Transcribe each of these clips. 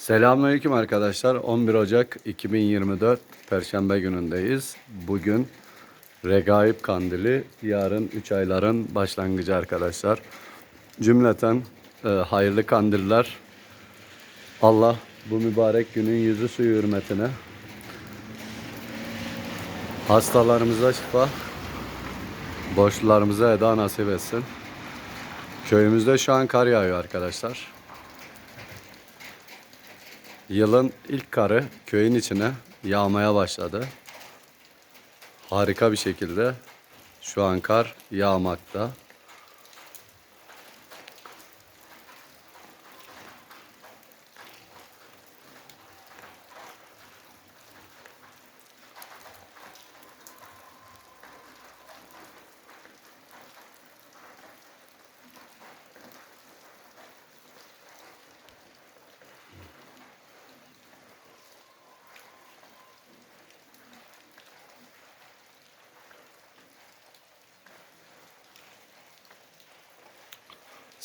Selamünaleyküm arkadaşlar. 11 Ocak 2024 Perşembe günündeyiz. Bugün Regaib Kandili, yarın 3 ayların başlangıcı arkadaşlar. Cümleten e, hayırlı kandiller. Allah bu mübarek günün yüzü suyu hürmetine hastalarımıza şifa, borçlularımıza eda nasip etsin. Köyümüzde şu an kar yağıyor arkadaşlar. Yılın ilk karı köyün içine yağmaya başladı. Harika bir şekilde şu an kar yağmakta.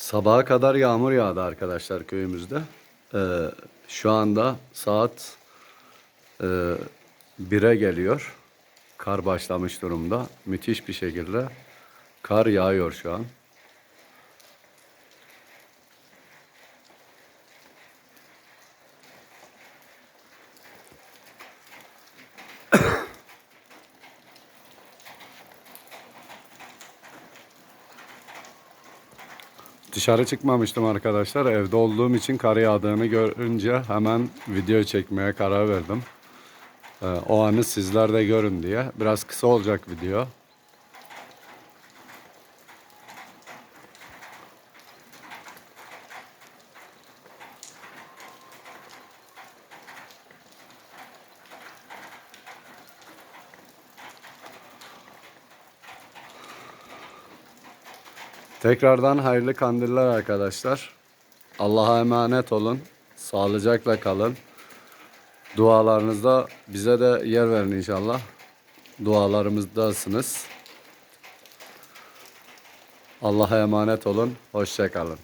Sabaha kadar yağmur yağdı arkadaşlar köyümüzde. Ee, şu anda saat e, 1'e geliyor. Kar başlamış durumda. Müthiş bir şekilde kar yağıyor şu an. Dışarı çıkmamıştım arkadaşlar. Evde olduğum için kar yağdığını görünce hemen video çekmeye karar verdim. Ee, o anı sizler de görün diye. Biraz kısa olacak video. Tekrardan hayırlı kandiller arkadaşlar. Allah'a emanet olun. Sağlıcakla kalın. Dualarınızda bize de yer verin inşallah. Dualarımızdasınız. Allah'a emanet olun. Hoşça kalın.